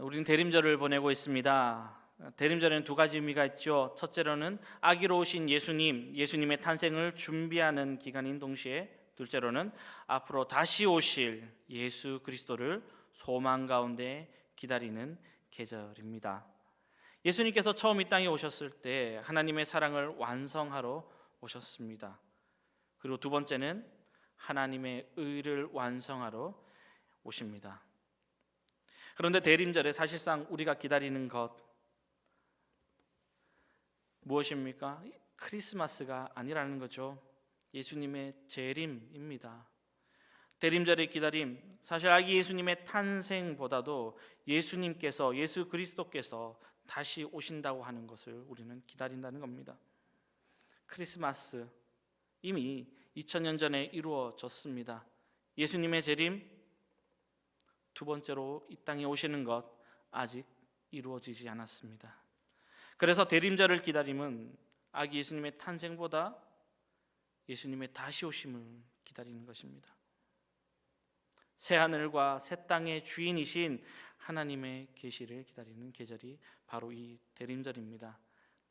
우리는 대림절을 보내고 있습니다. 대림절에는 두 가지 의미가 있죠. 첫째로는 아기로 오신 예수님, 예수님의 탄생을 준비하는 기간인 동시에 둘째로는 앞으로 다시 오실 예수 그리스도를 소망 가운데 기다리는 계절입니다. 예수님께서 처음 이 땅에 오셨을 때 하나님의 사랑을 완성하러 오셨습니다. 그리고 두 번째는 하나님의 의를 완성하러 오십니다. 그런데 대림절에 사실상 우리가 기다리는 것 무엇입니까? 크리스마스가 아니라는 거죠. 예수님의 재림입니다. 대림절의 기다림, 사실 아기 예수님의 탄생보다도 예수님께서 예수 그리스도께서 다시 오신다고 하는 것을 우리는 기다린다는 겁니다. 크리스마스 이미 2000년 전에 이루어졌습니다. 예수님의 재림 두 번째로 이 땅에 오시는 것 아직 이루어지지 않았습니다. 그래서 대림절을 기다림은 아기 예수님의 탄생보다 예수님의 다시 오심을 기다리는 것입니다. 새 하늘과 새 땅의 주인이신 하나님의 계시를 기다리는 계절이 바로 이 대림절입니다.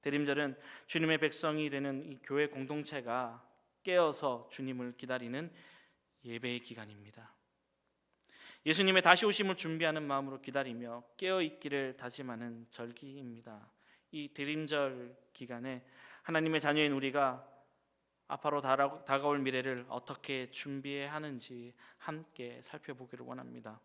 대림절은 주님의 백성이 되는 이 교회 공동체가 깨어서 주님을 기다리는 예배의 기간입니다. 예수님의 다시 오심을 준비하는 마음으로 기다리며 깨어 있기를 다짐하는 절기입니다. 이 대림절 기간에 하나님의 자녀인 우리가 앞으로 다가올 미래를 어떻게 준비해야 하는지 함께 살펴보기를 원합니다.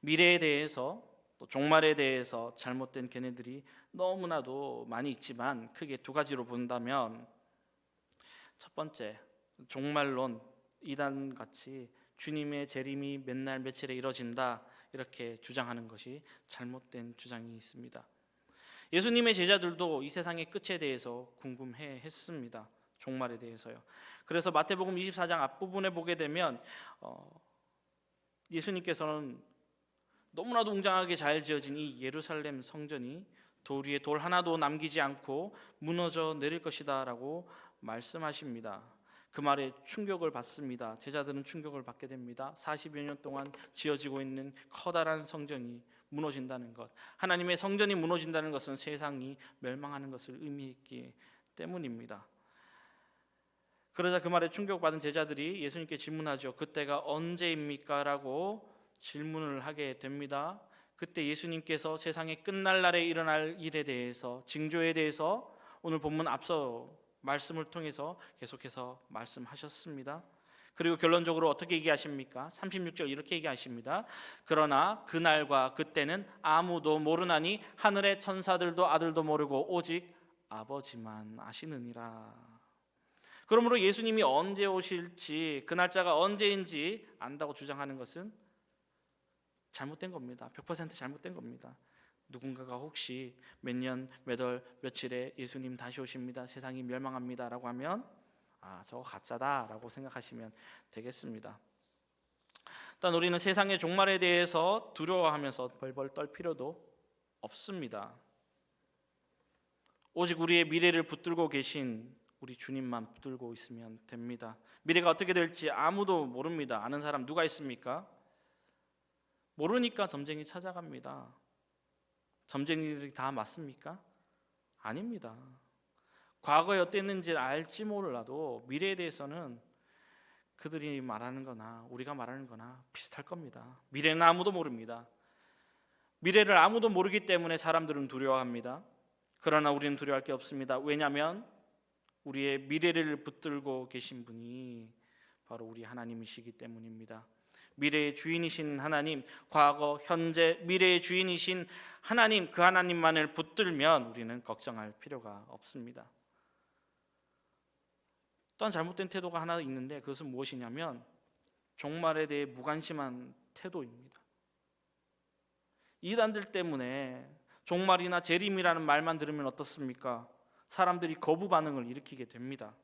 미래에 대해서 또 종말에 대해서 잘못된 견해들이 너무나도 많이 있지만 크게 두 가지로 본다면 첫 번째 종말론 이단 같이 주님의 재림이 맨날 며칠에 이뤄진다 이렇게 주장하는 것이 잘못된 주장이 있습니다. 예수님의 제자들도 이 세상의 끝에 대해서 궁금해 했습니다. 종말에 대해서요. 그래서 마태복음 24장 앞부분에 보게 되면 어, 예수님께서는 너무나도 웅장하게 잘 지어진 이 예루살렘 성전이 돌 위에 돌 하나도 남기지 않고 무너져 내릴 것이다라고 말씀하십니다. 그 말에 충격을 받습니다. 제자들은 충격을 받게 됩니다. 40여 년 동안 지어지고 있는 커다란 성전이 무너진다는 것. 하나님의 성전이 무너진다는 것은 세상이 멸망하는 것을 의미했기 때문입니다. 그러자 그 말에 충격받은 제자들이 예수님께 질문하죠. 그때가 언제입니까? 라고 질문을 하게 됩니다. 그때 예수님께서 세상의 끝날 날에 일어날 일에 대해서 징조에 대해서 오늘 본문 앞서 말씀을 통해서 계속해서 말씀하셨습니다. 그리고 결론적으로 어떻게 얘기하십니까? 36절 이렇게 얘기하십니다. 그러나 그날과 그때는 아무도 모르나니 하늘의 천사들도 아들도 모르고 오직 아버지만 아시느니라. 그러므로 예수님이 언제 오실지 그 날짜가 언제인지 안다고 주장하는 것은 잘못된 겁니다. 100% 잘못된 겁니다. 누군가가 혹시 몇 년, 몇 월, 며칠에 예수님 다시 오십니다. 세상이 멸망합니다 라고 하면 아, 저거 가짜다 라고 생각하시면 되겠습니다. 일단 우리는 세상의 종말에 대해서 두려워하면서 벌벌 떨 필요도 없습니다. 오직 우리의 미래를 붙들고 계신 우리 주님만 붙들고 있으면 됩니다. 미래가 어떻게 될지 아무도 모릅니다. 아는 사람 누가 있습니까? 모르니까 점쟁이 찾아갑니다. 점쟁이들이 다 맞습니까? 아닙니다. 과거에 어땠는지 알지 몰라도 미래에 대해서는 그들이 말하는 거나 우리가 말하는 거나 비슷할 겁니다. 미래는 아무도 모릅니다. 미래를 아무도 모르기 때문에 사람들은 두려워합니다. 그러나 우리는 두려워할 게 없습니다. 왜냐하면 우리의 미래를 붙들고 계신 분이 바로 우리 하나님이시기 때문입니다. 미래의 주인이신 하나님, 과거, 현재, 미래의 주인이신 하나님, 그 하나님만을 붙들면 우리는 걱정할 필요가 없습니다. 또한 잘못된 태도가 하나 있는데 그것은 무엇이냐면 종말에 대해 무관심한 태도입니다. 이단들 때문에 종말이나 재림이라는 말만 들으면 어떻습니까? 사람들이 거부 반응을 일으키게 됩니다.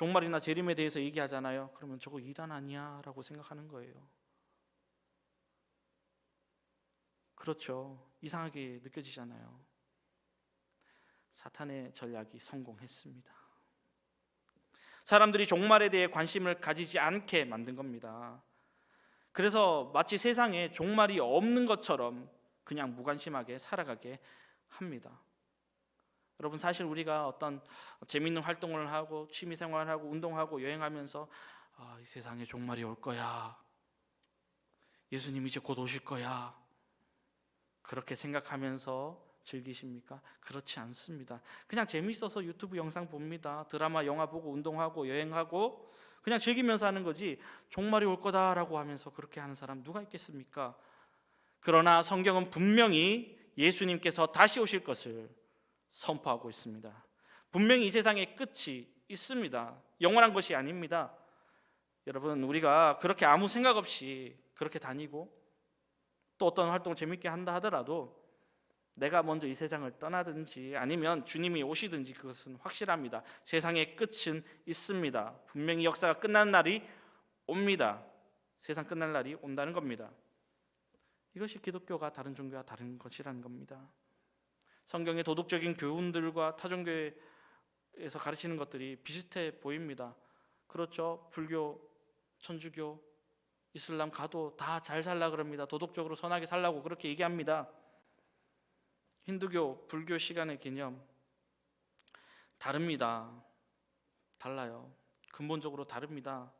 종말이나 재림에 대해서 얘기하잖아요. 그러면 저거 이단 아니야라고 생각하는 거예요. 그렇죠. 이상하게 느껴지잖아요. 사탄의 전략이 성공했습니다. 사람들이 종말에 대해 관심을 가지지 않게 만든 겁니다. 그래서 마치 세상에 종말이 없는 것처럼 그냥 무관심하게 살아가게 합니다. 여러분 사실 우리가 어떤 재밌는 활동을 하고 취미 생활을 하고 운동하고 여행하면서 아, 이 세상에 종말이 올 거야. 예수님 이제 곧 오실 거야. 그렇게 생각하면서 즐기십니까? 그렇지 않습니다. 그냥 재밌어서 유튜브 영상 봅니다. 드라마, 영화 보고 운동하고 여행하고 그냥 즐기면서 하는 거지 종말이 올 거다라고 하면서 그렇게 하는 사람 누가 있겠습니까? 그러나 성경은 분명히 예수님께서 다시 오실 것을 선포하고 있습니다. 분명히 이 세상에 끝이 있습니다. 영원한 것이 아닙니다. 여러분 우리가 그렇게 아무 생각 없이 그렇게 다니고 또 어떤 활동을 재밌게 한다 하더라도 내가 먼저 이 세상을 떠나든지 아니면 주님이 오시든지 그것은 확실합니다. 세상의 끝은 있습니다. 분명히 역사가 끝난 날이 옵니다. 세상 끝날 날이 온다는 겁니다. 이것이 기독교가 다른 종교와 다른 것이라는 겁니다. 성경의 도덕적인 교훈들과 타종교에서 가르치는 것들이 비슷해 보입니다. 그렇죠. 불교, 천주교, 이슬람 가도 다 잘 살라 그럽니다. 도덕적으로 선하게 살라고 그렇게 얘기합니다. 힌두교, 불교 시간의 개념 다릅니다. 달라요. 근본적으로 다릅니다.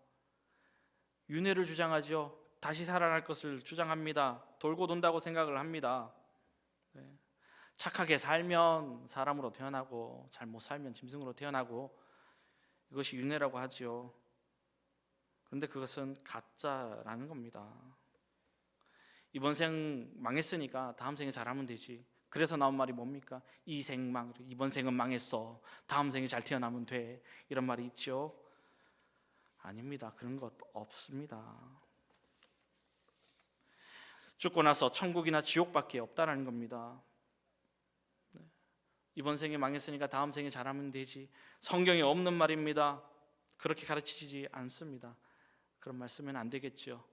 윤회를 주장하죠. 다시 살아날 것을 주장합니다. 돌고 돈다고 생각을 합니다. 네. 착하게 살면 사람으로 태어나고 잘못 살면 짐승으로 태어나고 이것이 윤회라고 하지요. 그런데 그것은 가짜라는 겁니다. 이번 생 망했으니까 다음 생에 잘하면 되지. 그래서 나온 말이 뭡니까? 이 생망 이번 생은 망했어. 다음 생에 잘 태어나면 돼. 이런 말이 있죠. 아닙니다. 그런 것 없습니다. 죽고 나서 천국이나 지옥밖에 없다라는 겁니다. 네. 이번 생에 망했으니까 다음 생에 잘하면 되지. 성경에 없는 말입니다. 그렇게 가르치지 않습니다. 그런 말씀은 안 되겠죠.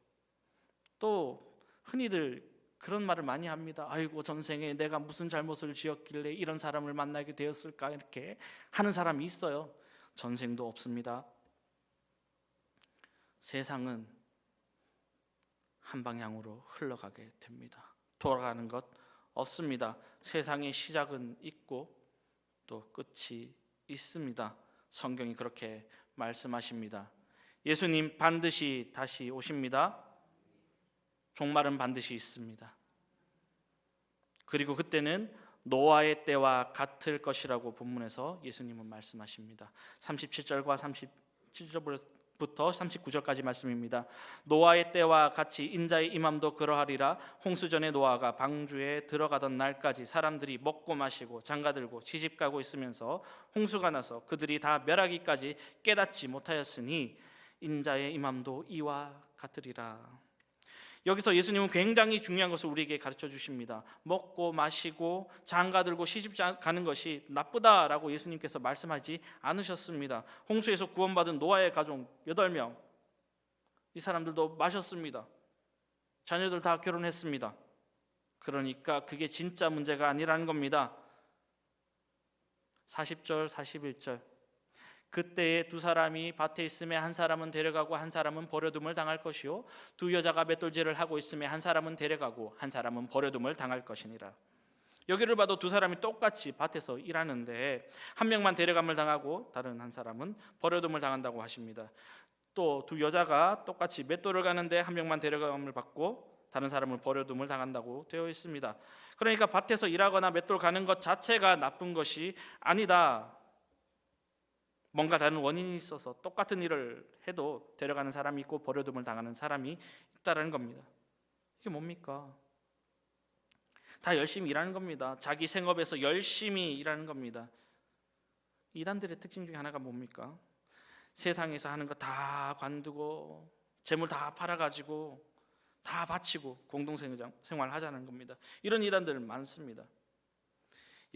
또 흔히들 그런 말을 많이 합니다. 아이고 전생에 내가 무슨 잘못을 지었길래 이런 사람을 만나게 되었을까 이렇게 하는 사람이 있어요. 전생도 없습니다. 세상은 한 방향으로 흘러가게 됩니다. 돌아가는 것 없습니다. 세상의 시작은 있고 또 끝이 있습니다. 성경이 그렇게 말씀하십니다. 예수님 반드시 다시 오십니다. 종말은 반드시 있습니다. 그리고 그때는 노아의 때와 같을 것이라고 본문에서 예수님은 말씀하십니다. 37절과 37절부터 39절까지 말씀입니다. 노아의 때와 같이 인자의 임함도 그러하리라. 홍수전에 노아가 방주에 들어가던 날까지 사람들이 먹고 마시고 장가들고 시집가고 있으면서 홍수가 나서 그들이 다 멸하기까지 깨닫지 못하였으니 인자의 임함도 이와 같으리라. 여기서 예수님은 굉장히 중요한 것을 우리에게 가르쳐 주십니다. 먹고 마시고 장가 들고 시집 가는 것이 나쁘다라고 예수님께서 말씀하지 않으셨습니다. 홍수에서 구원받은 노아의 가족 8명 이 사람들도 마셨습니다. 자녀들 다 결혼했습니다. 그러니까 그게 진짜 문제가 아니라는 겁니다. 40절 41절 그때에 두 사람이 밭에 있음에 한 사람은 데려가고 한 사람은 버려둠을 당할 것이요 두 여자가 맷돌질을 하고 있음에 한 사람은 데려가고 한 사람은 버려둠을 당할 것이니라. 여기를 봐도 두 사람이 똑같이 밭에서 일하는데 한 명만 데려감을 당하고 다른 한 사람은 버려둠을 당한다고 하십니다. 또 두 여자가 똑같이 맷돌을 가는데 한 명만 데려감을 받고 다른 사람을 버려둠을 당한다고 되어 있습니다. 그러니까 밭에서 일하거나 맷돌 가는 것 자체가 나쁜 것이 아니다. 뭔가 다른 원인이 있어서 똑같은 일을 해도 데려가는 사람이 있고 버려둠을 당하는 사람이 있다라는 겁니다. 이게 뭡니까? 다 열심히 일하는 겁니다. 자기 생업에서 열심히 일하는 겁니다. 이단들의 특징 중에 하나가 뭡니까? 세상에서 하는 거 다 관두고 재물 다 팔아가지고 다 바치고 공동생활 하자는 겁니다. 이런 이단들 많습니다.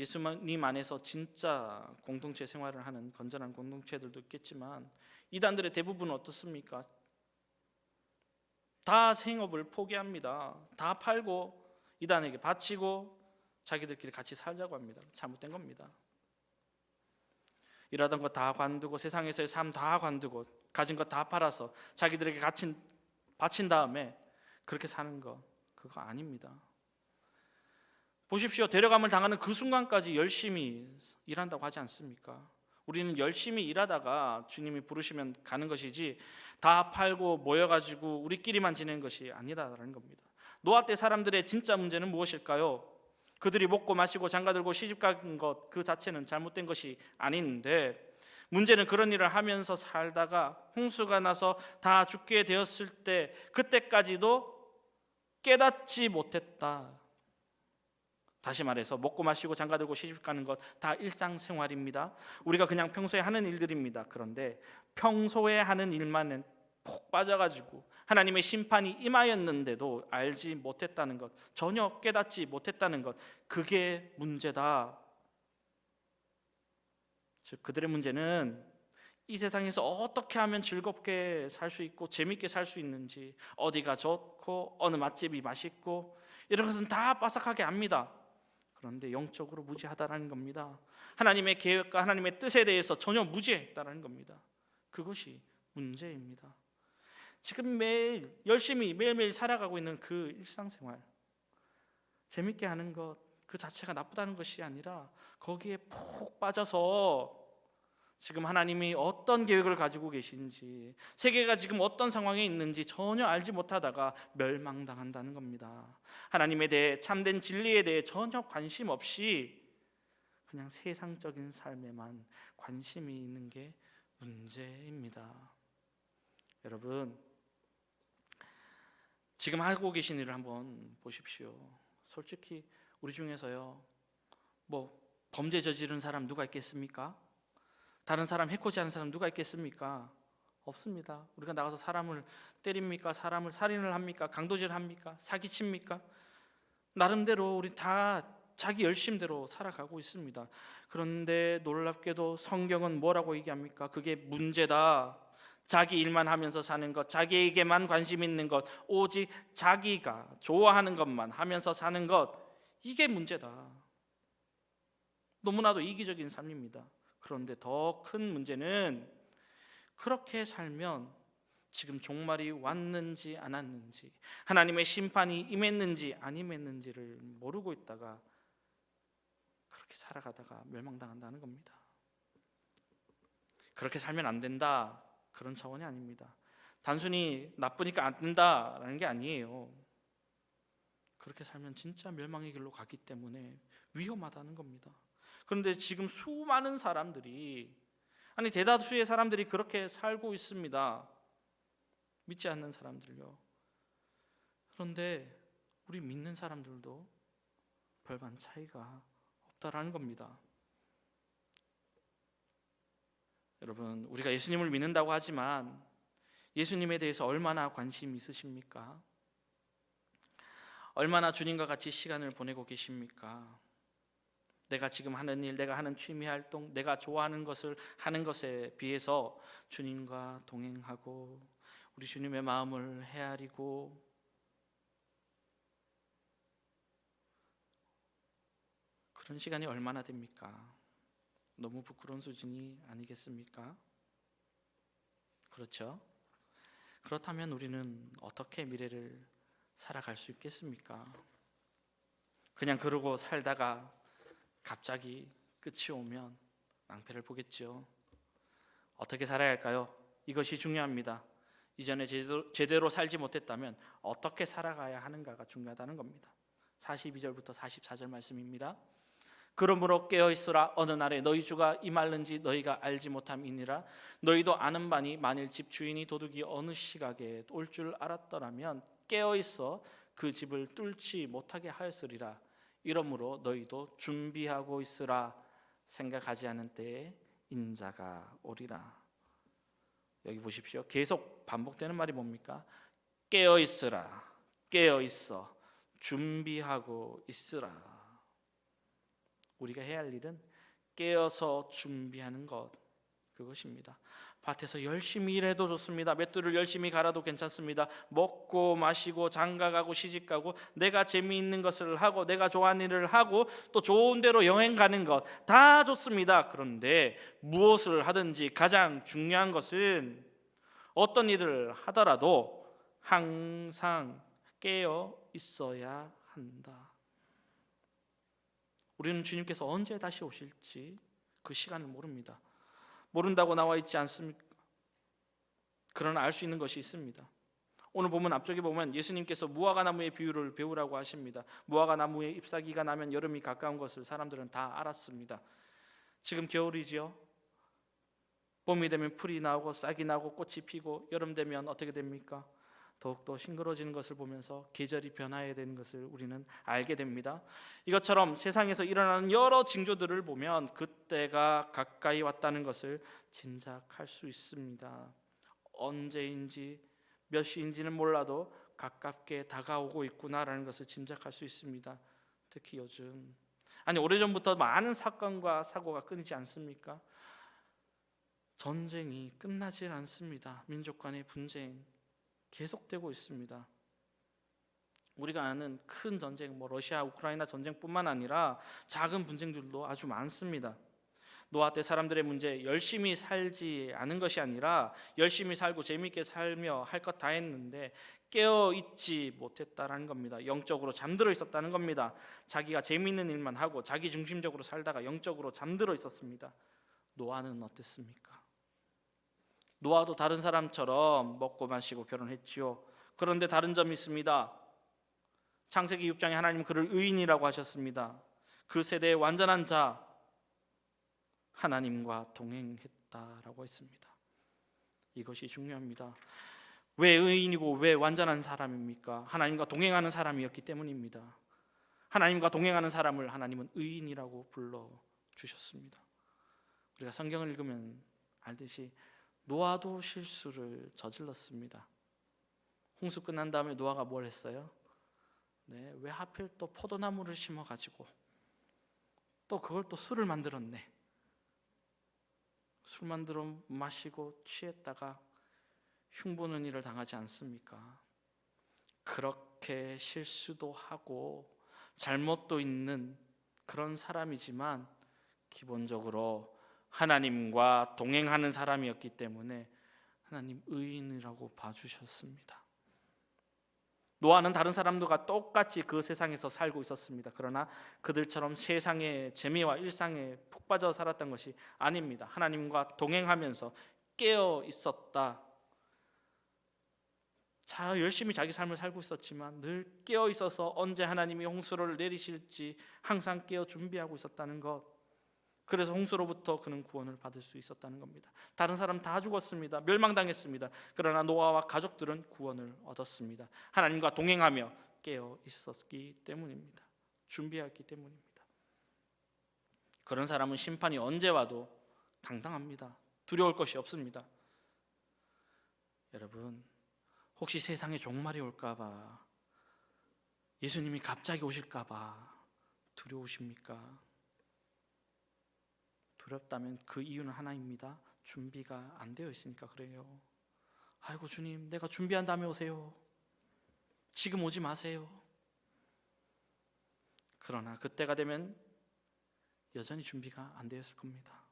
예수님 안에서 진짜 공동체 생활을 하는 건전한 공동체들도 있겠지만 이단들의 대부분은 어떻습니까? 다 생업을 포기합니다. 다 팔고 이단에게 바치고 자기들끼리 같이 살자고 합니다. 잘못된 겁니다. 일하던 거 다 관두고 세상에서의 삶 다 관두고 가진 거 다 팔아서 자기들에게 갇힌, 바친 다음에 그렇게 사는 것 그거 아닙니다. 보십시오. 데려감을 당하는 그 순간까지 열심히 일한다고 하지 않습니까? 우리는 열심히 일하다가 주님이 부르시면 가는 것이지 다 팔고 모여가지고 우리끼리만 지내는 것이 아니다라는 겁니다. 노아 때 사람들의 진짜 문제는 무엇일까요? 그들이 먹고 마시고 장가들고 시집간 것 그 자체는 잘못된 것이 아닌데 문제는 그런 일을 하면서 살다가 홍수가 나서 다 죽게 되었을 때 그때까지도 깨닫지 못했다. 다시 말해서 먹고 마시고 장가 들고 시집 가는 것 다 일상생활입니다. 우리가 그냥 평소에 하는 일들입니다. 그런데 평소에 하는 일만은 폭 빠져가지고 하나님의 심판이 임하였는데도 알지 못했다는 것, 전혀 깨닫지 못했다는 것, 그게 문제다. 즉 그들의 문제는 이 세상에서 어떻게 하면 즐겁게 살 수 있고 재밌게 살 수 있는지 어디가 좋고 어느 맛집이 맛있고 이런 것은 다 빠삭하게 압니다. 그런데 영적으로 무지하다라는 겁니다. 하나님의 계획과 하나님의 뜻에 대해서 전혀 무지했다라는 겁니다. 그것이 문제입니다. 지금 매일 열심히 매일매일 살아가고 있는 그 일상생활 재밌게 하는 것 그 자체가 나쁘다는 것이 아니라 거기에 푹 빠져서 지금 하나님이 어떤 계획을 가지고 계신지 세계가 지금 어떤 상황에 있는지 전혀 알지 못하다가 멸망당한다는 겁니다. 하나님에 대해 참된 진리에 대해 전혀 관심 없이 그냥 세상적인 삶에만 관심이 있는 게 문제입니다. 여러분 지금 하고 계신 일을 한번 보십시오. 솔직히 우리 중에서요, 뭐 범죄 저지른 사람 누가 있겠습니까? 다른 사람 해코지하는 사람 누가 있겠습니까? 없습니다. 우리가 나가서 사람을 때립니까? 사람을 살인을 합니까? 강도질 합니까? 사기칩니까? 나름대로 우리 다 자기 열심대로 살아가고 있습니다. 그런데 놀랍게도 성경은 뭐라고 얘기합니까? 그게 문제다. 자기 일만 하면서 사는 것, 자기에게만 관심 있는 것, 오직 자기가 좋아하는 것만 하면서 사는 것, 이게 문제다. 너무나도 이기적인 삶입니다. 그런데 더 큰 문제는 그렇게 살면 지금 종말이 왔는지 안 왔는지, 하나님의 심판이 임했는지 안 임했는지를 모르고 있다가 그렇게 살아가다가 멸망당한다는 겁니다. 그렇게 살면 안 된다. 그런 차원이 아닙니다. 단순히 나쁘니까 안 된다라는 게 아니에요. 그렇게 살면 진짜 멸망의 길로 가기 때문에 위험하다는 겁니다. 그런데 지금 수많은 사람들이 아니 대다수의 사람들이 그렇게 살고 있습니다. 믿지 않는 사람들요. 그런데 우리 믿는 사람들도 별반 차이가 없다라는 겁니다. 여러분, 우리가 예수님을 믿는다고 하지만 예수님에 대해서 얼마나 관심 있으십니까? 얼마나 주님과 같이 시간을 보내고 계십니까? 내가 지금 하는 일, 내가 하는 취미 활동, 내가 좋아하는 것을 하는 것에 비해서 주님과 동행하고 우리 주님의 마음을 헤아리고 그런 시간이 얼마나 됩니까? 너무 부끄러운 수준이 아니겠습니까? 그렇죠? 그렇다면 우리는 어떻게 미래를 살아갈 수 있겠습니까? 그냥 그러고 살다가 갑자기 끝이 오면 낭패를 보겠죠. 어떻게 살아야 할까요? 이것이 중요합니다. 이전에 제대로, 살지 못했다면 어떻게 살아가야 하는가가 중요하다는 겁니다. 42절부터 44절 말씀입니다. 그러므로 깨어 있으라 어느 날에 너희 주가 임할는지 너희가 알지 못함이니라 너희도 아는 바니 만일 집 주인이 도둑이 어느 시각에 올 줄 알았더라면 깨어 있어 그 집을 뚫지 못하게 하였으리라 이러므로 너희도 준비하고 있으라 생각하지 않은 때에 인자가 오리라. 여기 보십시오. 계속 반복되는 말이 뭡니까? 깨어 있으라. 깨어 있어. 준비하고 있으라. 우리가 해야 할 일은 깨어서 준비하는 것 그것입니다. 밭에서 열심히 일해도 좋습니다. 맷돌을 열심히 갈아도 괜찮습니다. 먹고 마시고 장가가고 시집가고 내가 재미있는 것을 하고 내가 좋아하는 일을 하고 또 좋은 데로 여행 가는 것 다 좋습니다. 그런데 무엇을 하든지 가장 중요한 것은 어떤 일을 하더라도 항상 깨어 있어야 한다. 우리는 주님께서 언제 다시 오실지 그 시간을 모릅니다. 모른다고 나와 있지 않습니까? 그러나 알 수 있는 것이 있습니다. 오늘 보면 앞쪽에 보면 예수님께서 무화과 나무의 비유를 배우라고 하십니다. 무화과 나무의 잎사귀가 나면 여름이 가까운 것을 사람들은 다 알았습니다. 지금 겨울이지요. 봄이 되면 풀이 나오고 싹이 나고 꽃이 피고 여름 되면 어떻게 됩니까? 더욱더 싱그러지는 것을 보면서 계절이 변화해야 되는 것을 우리는 알게 됩니다. 이것처럼 세상에서 일어나는 여러 징조들을 보면 그때가 가까이 왔다는 것을 짐작할 수 있습니다. 언제인지 몇 시인지는 몰라도 가깝게 다가오고 있구나라는 것을 짐작할 수 있습니다. 특히 요즘 아니 오래전부터 많은 사건과 사고가 끊이지 않습니까? 전쟁이 끝나질 않습니다. 민족 간의 분쟁 계속되고 있습니다. 우리가 아는 큰 전쟁, 뭐 러시아 우크라이나 전쟁뿐만 아니라 작은 분쟁들도 아주 많습니다. 노아 때 사람들의 문제 열심히 살지 않은 것이 아니라 열심히 살고 재미있게 살며 할 것 다 했는데 깨어 있지 못했다라는 겁니다. 영적으로 잠들어 있었다는 겁니다. 자기가 재미있는 일만 하고 자기 중심적으로 살다가 영적으로 잠들어 있었습니다. 노아는 어땠습니까? 노아도 다른 사람처럼 먹고 마시고 결혼했지요. 그런데 다른 점이 있습니다. 창세기 6장에 하나님 그를 의인이라고 하셨습니다. 그 세대의 완전한 자 하나님과 동행했다라고 했습니다. 이것이 중요합니다. 왜 의인이고 왜 완전한 사람입니까? 하나님과 동행하는 사람이었기 때문입니다. 하나님과 동행하는 사람을 하나님은 의인이라고 불러 주셨습니다. 우리가 성경을 읽으면 알듯이 노아도 실수를 저질렀습니다. 홍수 끝난 다음에 노아가 뭘 했어요? 네, 왜 하필 또 포도나무를 심어 가지고 또 그걸 또 술을 만들었네. 술 만들어 마시고 취했다가 흉보는 일을 당하지 않습니까? 그렇게 실수도 하고 잘못도 있는 그런 사람이지만 기본적으로 하나님과 동행하는 사람이었기 때문에 하나님 의인이라고 봐주셨습니다. 노아는 다른 사람들과 똑같이 그 세상에서 살고 있었습니다. 그러나 그들처럼 세상의 재미와 일상에 푹 빠져 살았던 것이 아닙니다. 하나님과 동행하면서 깨어 있었다. 자 열심히 자기 삶을 살고 있었지만 늘 깨어 있어서 언제 하나님이 홍수를 내리실지 항상 깨어 준비하고 있었다는 것. 그래서 홍수로부터 그는 구원을 받을 수 있었다는 겁니다. 다른 사람 다 죽었습니다. 멸망당했습니다. 그러나 노아와 가족들은 구원을 얻었습니다. 하나님과 동행하며 깨어 있었기 때문입니다. 준비했기 때문입니다. 그런 사람은 심판이 언제 와도 당당합니다. 두려울 것이 없습니다. 여러분, 혹시 세상에 종말이 올까봐 예수님이 갑자기 오실까봐 두려우십니까? 두렵다면 그 이유는 하나입니다. 준비가 안 되어 있으니까 그래요. 아이고 주님, 내가 준비한 다음에 오세요. 지금 오지 마세요. 그러나 그때가 되면 여전히 준비가 안 되었을 겁니다.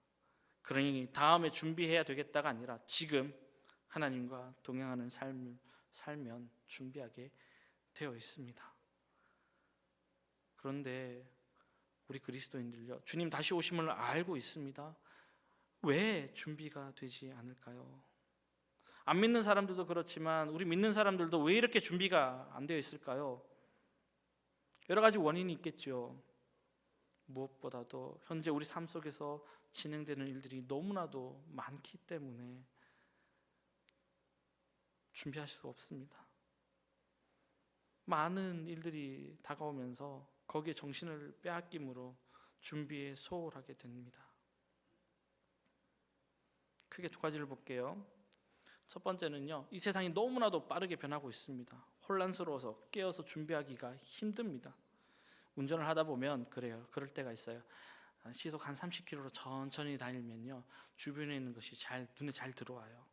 그러니 다음에 준비해야 되겠다가 아니라 지금 하나님과 동행하는 삶을 살면 준비하게 되어 있습니다. 그런데 우리 그리스도인들요. 주님 다시 오심을 알고 있습니다. 왜 준비가 되지 않을까요? 안 믿는 사람들도 그렇지만 우리 믿는 사람들도 왜 이렇게 준비가 안 되어 있을까요? 여러 가지 원인이 있겠죠. 무엇보다도 현재 우리 삶 속에서 진행되는 일들이 너무나도 많기 때문에 준비할 수 없습니다. 많은 일들이 다가오면서 거기에 정신을 빼앗김으로 준비에 소홀하게 됩니다. 크게 두 가지를 볼게요. 첫 번째는요, 이 세상이 너무나도 빠르게 변하고 있습니다. 혼란스러워서 깨어서 준비하기가 힘듭니다. 운전을 하다 보면 그래요. 그럴 때가 있어요. 시속 한 30km로 천천히 다니면요, 주변에 있는 것이 잘 눈에 잘 들어와요.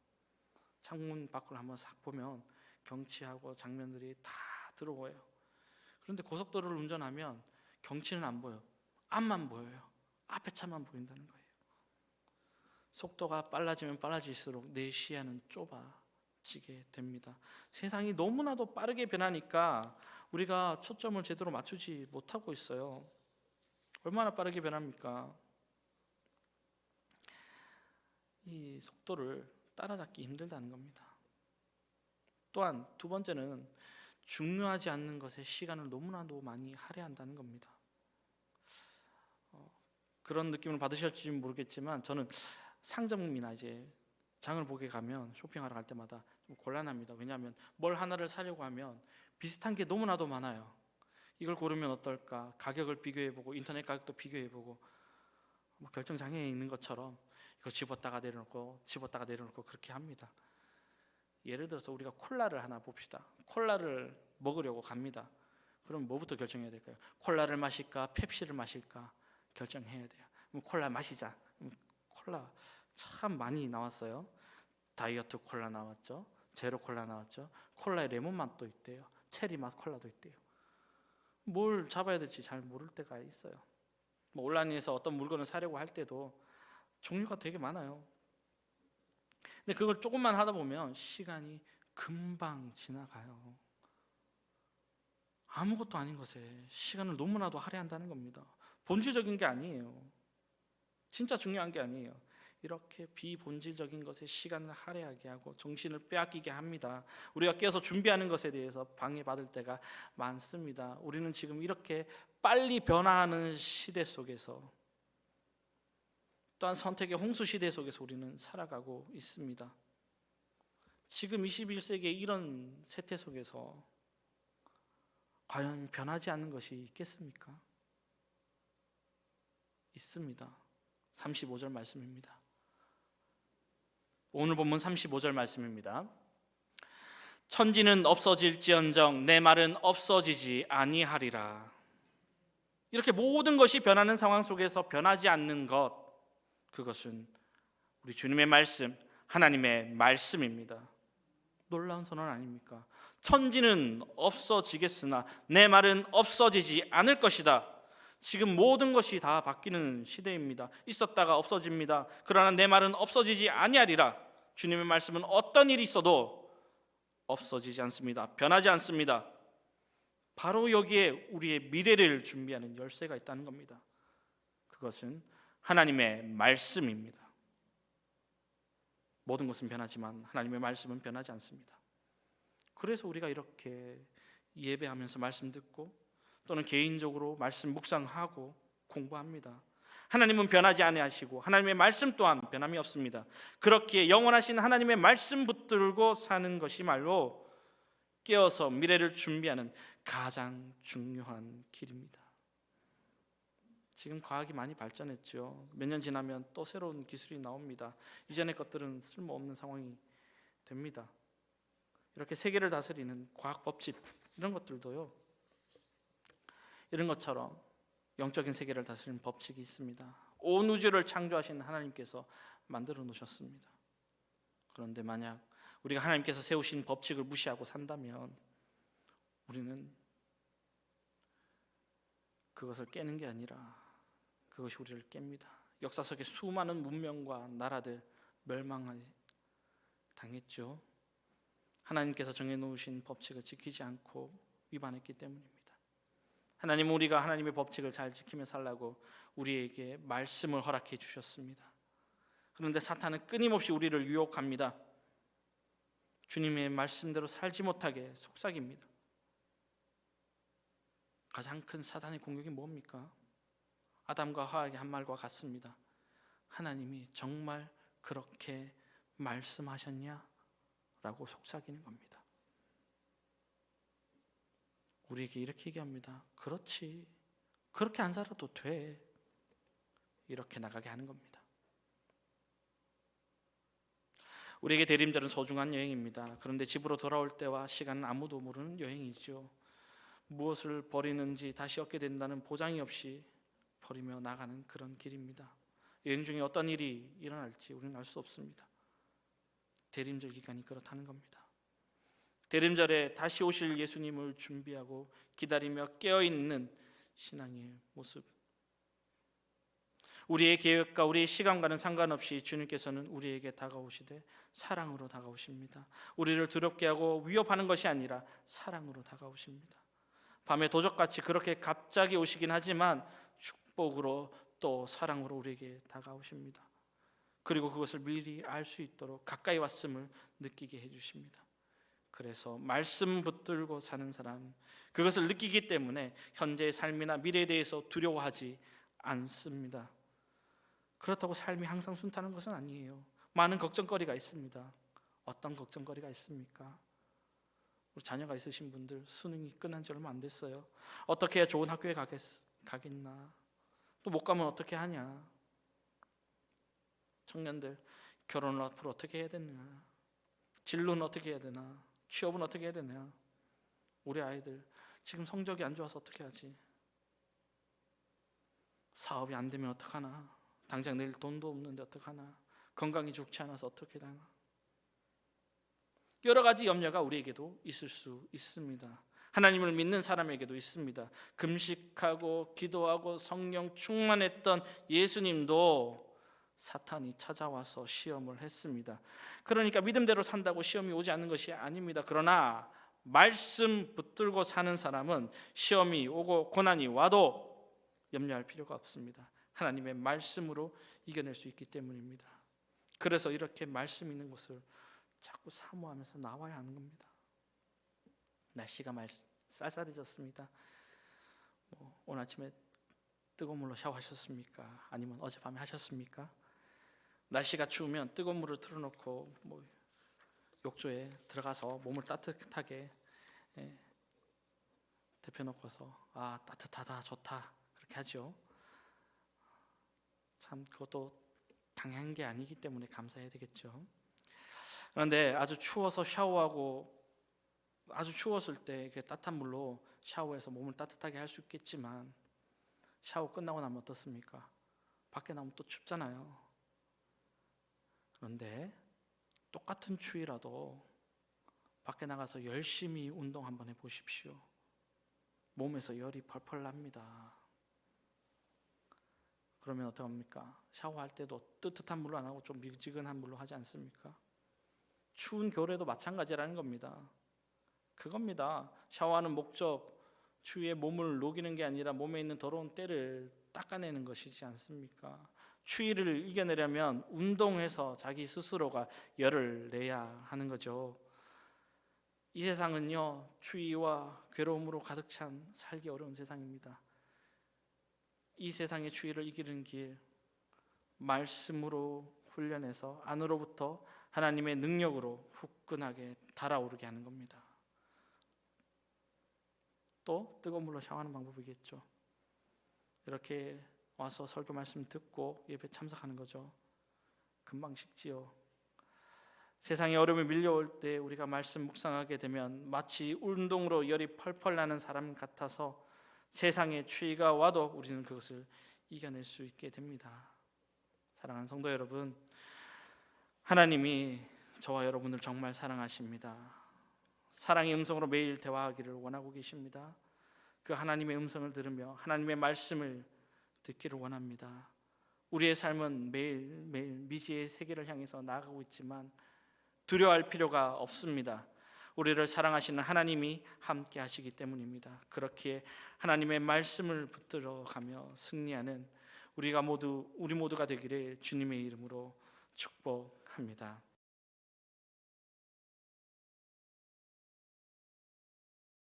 창문 밖을 한번 싹 보면 경치하고 장면들이 다 들어와요. 그런데 고속도로를 운전하면 경치는 안 보여. 앞만 보여요. 앞에 차만 보인다는 거예요. 속도가 빨라지면 빨라질수록 내 시야는 좁아 지게 됩니다. 세상이 너무나도 빠르게 변하니까 우리가 초점을 제대로 맞추지 못하고 있어요. 얼마나 빠르게 변합니까? 이 속도를 따라잡기 힘들다는 겁니다. 또한 두 번째는 중요하지 않는 것에 시간을 너무나도 많이 할애한다는 겁니다. 어, 그런 느낌을 받으실지 모르겠지만 저는 상점이나 이제 장을 보게 가면 쇼핑하러 갈 때마다 좀 곤란합니다. 왜냐하면 뭘 하나를 사려고 하면 비슷한 게 너무나도 많아요. 이걸 고르면 어떨까? 가격을 비교해보고 인터넷 가격도 비교해보고 뭐 결정 장애에 있는 것처럼 이거 집었다가 내려놓고 집었다가 내려놓고 그렇게 합니다. 예를 들어서 우리가 콜라를 하나 봅시다. 콜라를 먹으려고 갑니다. 그럼 뭐부터 결정해야 될까요? 콜라를 마실까, 펩시를 마실까 결정해야 돼요. 그럼 콜라 마시자. 콜라 참 많이 나왔어요. 다이어트 콜라 나왔죠. 제로 콜라 나왔죠. 콜라에 레몬 맛도 있대요. 체리 맛 콜라도 있대요. 뭘 잡아야 될지 잘 모를 때가 있어요. 뭐 온라인에서 어떤 물건을 사려고 할 때도 종류가 되게 많아요. 근데 그걸 조금만 하다 보면 시간이 금방 지나가요. 아무것도 아닌 것에 시간을 너무나도 할애한다는 겁니다. 본질적인 게 아니에요. 진짜 중요한 게 아니에요. 이렇게 비본질적인 것에 시간을 할애하게 하고 정신을 빼앗기게 합니다. 우리가 깨어서 준비하는 것에 대해서 방해받을 때가 많습니다. 우리는 지금 이렇게 빨리 변화하는 시대 속에서 또한 선택의 홍수 시대 속에서 우리는 살아가고 있습니다. 지금 21세기의 이런 세태 속에서 과연 변하지 않는 것이 있겠습니까? 있습니다. 35절 말씀입니다. 오늘 본문 35절 말씀입니다. 천지는 없어질지언정 내 말은 없어지지 아니하리라. 이렇게 모든 것이 변하는 상황 속에서 변하지 않는 것 그것은 우리 주님의 말씀, 하나님의 말씀입니다. 놀라운 선언 아닙니까? 천지는 없어지겠으나 내 말은 없어지지 않을 것이다. 지금 모든 것이 다 바뀌는 시대입니다. 있었다가 없어집니다. 그러나 내 말은 없어지지 아니하리라. 주님의 말씀은 어떤 일이 있어도 없어지지 않습니다. 변하지 않습니다. 바로 여기에 우리의 미래를 준비하는 열쇠가 있다는 겁니다. 그것은 하나님의 말씀입니다. 모든 것은 변하지만 하나님의 말씀은 변하지 않습니다. 그래서 우리가 이렇게 예배하면서 말씀 듣고 또는 개인적으로 말씀 묵상하고 공부합니다. 하나님은 변하지 아니하시고 하나님의 말씀 또한 변함이 없습니다. 그렇기에 영원하신 하나님의 말씀 붙들고 사는 것이 말로 깨어서 미래를 준비하는 가장 중요한 길입니다. 지금 과학이 많이 발전했죠. 몇 년 지나면 또 새로운 기술이 나옵니다. 이전의 것들은 쓸모없는 상황이 됩니다. 이렇게 세계를 다스리는 과학 법칙 이런 것들도요. 이런 것처럼 영적인 세계를 다스리는 법칙이 있습니다. 온 우주를 창조하신 하나님께서 만들어 놓으셨습니다. 그런데 만약 우리가 하나님께서 세우신 법칙을 무시하고 산다면 우리는 그것을 깨는 게 아니라 그것이 우리를 깹니다. 역사 속에 수많은 문명과 나라들 멸망 당했죠. 하나님께서 정해 놓으신 법칙을 지키지 않고 위반했기 때문입니다. 하나님 우리가 하나님의 법칙을 잘 지키며 살라고 우리에게 말씀을 허락해 주셨습니다. 그런데 사탄은 끊임없이 우리를 유혹합니다. 주님의 말씀대로 살지 못하게 속삭입니다. 가장 큰 사단의 공격이 뭡니까? 아담과 하와에게 한 말과 같습니다. 하나님이 정말 그렇게 말씀하셨냐? 라고 속삭이는 겁니다. 우리에게 이렇게 얘기합니다. 그렇지. 그렇게 안 살아도 돼. 이렇게 나가게 하는 겁니다. 우리에게 대림절은 소중한 여행입니다. 그런데 집으로 돌아올 때와 시간은 아무도 모르는 여행이죠. 무엇을 버리는지 다시 얻게 된다는 보장이 없이 버리며 나가는 그런 길입니다. 여행 중에 어떤 일이 일어날지 우리는 알 수 없습니다. 대림절 기간이 그렇다는 겁니다. 대림절에 다시 오실 예수님을 준비하고 기다리며 깨어 있는 신앙의 모습. 우리의 계획과 우리의 시간과는 상관없이 주님께서는 우리에게 다가오시되 사랑으로 다가오십니다. 우리를 두렵게 하고 위협하는 것이 아니라 사랑으로 다가오십니다. 밤에 도적같이 그렇게 갑자기 오시긴 하지만 축복으로 또 사랑으로 우리에게 다가오십니다. 그리고 그것을 미리 알 수 있도록 가까이 왔음을 느끼게 해 주십니다. 그래서 말씀 붙들고 사는 사람 그것을 느끼기 때문에 현재의 삶이나 미래에 대해서 두려워하지 않습니다. 그렇다고 삶이 항상 순탄한 것은 아니에요. 많은 걱정거리가 있습니다. 어떤 걱정거리가 있습니까? 우리 자녀가 있으신 분들 수능이 끝난 지 얼마 안 됐어요. 어떻게 좋은 학교에 가겠, 가겠나? 또 못 가면 어떻게 하냐? 청년들 결혼을 앞으로 어떻게 해야 되나? 진로는 어떻게 해야 되나? 취업은 어떻게 해야 되냐? 우리 아이들 지금 성적이 안 좋아서 어떻게 하지? 사업이 안 되면 어떡하나? 당장 내일 돈도 없는데 어떡하나? 건강이 좋지 않아서 어떻게 되나? 여러 가지 염려가 우리에게도 있을 수 있습니다. 하나님을 믿는 사람에게도 있습니다. 금식하고 기도하고 성령 충만했던 예수님도 사탄이 찾아와서 시험을 했습니다. 그러니까 믿음대로 산다고 시험이 오지 않는 것이 아닙니다. 그러나 말씀 붙들고 사는 사람은 시험이 오고 고난이 와도 염려할 필요가 없습니다. 하나님의 말씀으로 이겨낼 수 있기 때문입니다. 그래서 이렇게 말씀 있는 곳을 자꾸 사모하면서 나와야 하는 겁니다. 날씨가 말, 쌀쌀해졌습니다. 뭐, 오늘 아침에 뜨거운 물로 샤워하셨습니까? 아니면 어젯밤에 하셨습니까? 날씨가 추우면 뜨거운 물을 틀어놓고 뭐 욕조에 들어가서 몸을 따뜻하게 예, 데펴놓고서 아 따뜻하다 좋다 그렇게 하죠. 참 그것도 당연한 게 아니기 때문에 감사해야 되겠죠. 그런데 아주 추워서 샤워하고 아주 추웠을 때 따뜻한 물로 샤워해서 몸을 따뜻하게 할 수 있겠지만 샤워 끝나고 나면 어떻습니까? 밖에 나면 또 춥잖아요. 그런데 똑같은 추위라도 밖에 나가서 열심히 운동 한번 해보십시오. 몸에서 열이 펄펄 납니다. 그러면 어떡합니까? 샤워할 때도 뜨뜻한 물로 안 하고 좀 미지근한 물로 하지 않습니까? 추운 겨울에도 마찬가지라는 겁니다. 그겁니다. 샤워하는 목적, 추위에 몸을 녹이는 게 아니라 몸에 있는 더러운 때를 닦아내는 것이지 않습니까? 추위를 이겨내려면 운동해서 자기 스스로가 열을 내야 하는 거죠. 이 세상은요, 추위와 괴로움으로 가득 찬 살기 어려운 세상입니다. 이 세상의 추위를 이기는 길, 말씀으로 훈련해서 안으로부터 하나님의 능력으로 후끈하게 달아오르게 하는 겁니다. 또 뜨거운 물로 샤워하는 방법이겠죠. 이렇게 와서 설교 말씀 듣고 예배 참석하는 거죠. 금방 식지요. 세상의 어려움이 밀려올 때 우리가 말씀 묵상하게 되면 마치 운동으로 열이 펄펄 나는 사람 같아서 세상의 추위가 와도 우리는 그것을 이겨낼 수 있게 됩니다. 사랑하는 성도 여러분, 하나님이 저와 여러분을 정말 사랑하십니다. 사랑의 음성으로 매일 대화하기를 원하고 계십니다. 그 하나님의 음성을 들으며 하나님의 말씀을 듣기를 원합니다. 우리의 삶은 매일 매일 미지의 세계를 향해서 나아가고 있지만 두려워할 필요가 없습니다. 우리를 사랑하시는 하나님이 함께 하시기 때문입니다. 그렇기에 하나님의 말씀을 붙들어 가며 승리하는 우리가 모두 우리 모두가 되기를 주님의 이름으로 축복합니다.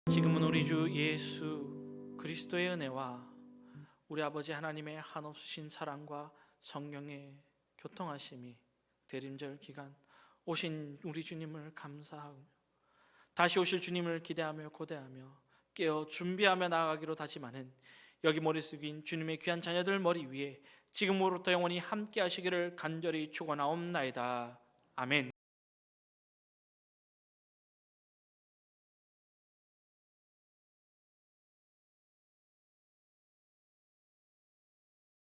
지금은 우리 주 예수 그리스도의 은혜와 우리 아버지 하나님의 한없으신 사랑과 성령의 교통하심이 대림절 기간 오신 우리 주님을 감사하며 다시 오실 주님을 기대하며 고대하며 깨어 준비하며 나아가기로 다짐하는 여기 머리 숙인 주님의 귀한 자녀들 머리 위에 지금으로부터 영원히 함께 하시기를 간절히 축원하옵나이다. 아멘.